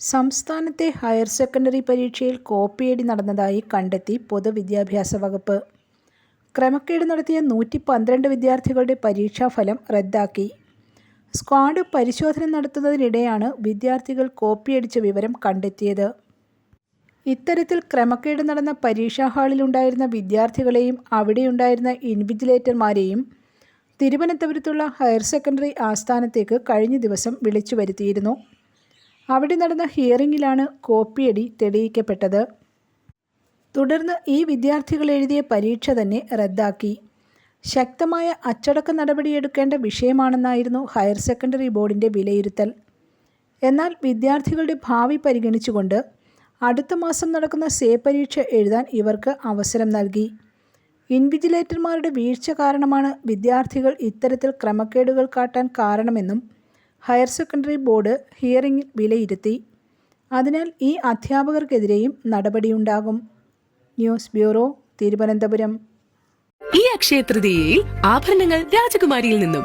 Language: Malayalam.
സംസ്ഥാനത്തെ ഹയർ സെക്കൻഡറി പരീക്ഷയിൽ കോപ്പിയടി നടന്നതായി കണ്ടെത്തി പൊതുവിദ്യാഭ്യാസ വകുപ്പ്. ക്രമക്കേട് നടത്തിയ നൂറ്റി പന്ത്രണ്ട് വിദ്യാർത്ഥികളുടെ പരീക്ഷാഫലം റദ്ദാക്കി. സ്ക്വാഡ് പരിശോധന നടത്തുന്നതിനിടെയാണ് വിദ്യാർത്ഥികൾ കോപ്പിയടിച്ച വിവരം കണ്ടെത്തിയത്. ഇത്തരത്തിൽ ക്രമക്കേട് നടന്ന പരീക്ഷാ ഹാളിലുണ്ടായിരുന്ന വിദ്യാർത്ഥികളെയും അവിടെയുണ്ടായിരുന്ന ഇൻവിജിലേറ്റർമാരെയും തിരുവനന്തപുരത്തുള്ള ഹയർ സെക്കൻഡറി ആസ്ഥാനത്തേക്ക് കഴിഞ്ഞ ദിവസം വിളിച്ചു വരുത്തിയിരുന്നു അവിടെ നടന്ന ഹിയറിംഗിലാണ് കോപ്പിയടി തെളിയിക്കപ്പെട്ടത്. തുടർന്ന് ഈ വിദ്യാർത്ഥികൾ എഴുതിയ പരീക്ഷ തന്നെ റദ്ദാക്കി. ശക്തമായ അച്ചടക്ക നടപടിയെടുക്കേണ്ട വിഷയമാണെന്നായിരുന്നു ഹയർ സെക്കൻഡറി ബോർഡിന്റെ വിലയിരുത്തൽ. എന്നാൽ വിദ്യാർത്ഥികളുടെ ഭാവി പരിഗണിച്ചുകൊണ്ട് അടുത്ത മാസം നടക്കുന്ന സേ പരീക്ഷ എഴുതാൻ ഇവർക്ക് അവസരം നൽകി. ഇൻവിജിലേറ്റർമാരുടെ വീഴ്ച കാരണമാണ് വിദ്യാർത്ഥികൾ ഇത്തരത്തിൽ ക്രമക്കേടുകൾ കാട്ടാൻ കാരണമെന്നും ഹയർ സെക്കൻഡറി ബോർഡ് ഹിയറിംഗിൽ വിലയിരുത്തി. അതിനാൽ ഈ അധ്യാപകർക്കെതിരെയും നടപടിയുണ്ടാകും. News bureau Thiruvananthapuram. ഈ അക്ഷയ തൃതീയയിൽ ആഭരണങ്ങൾ രാജകുമാരിയിൽ നിന്നും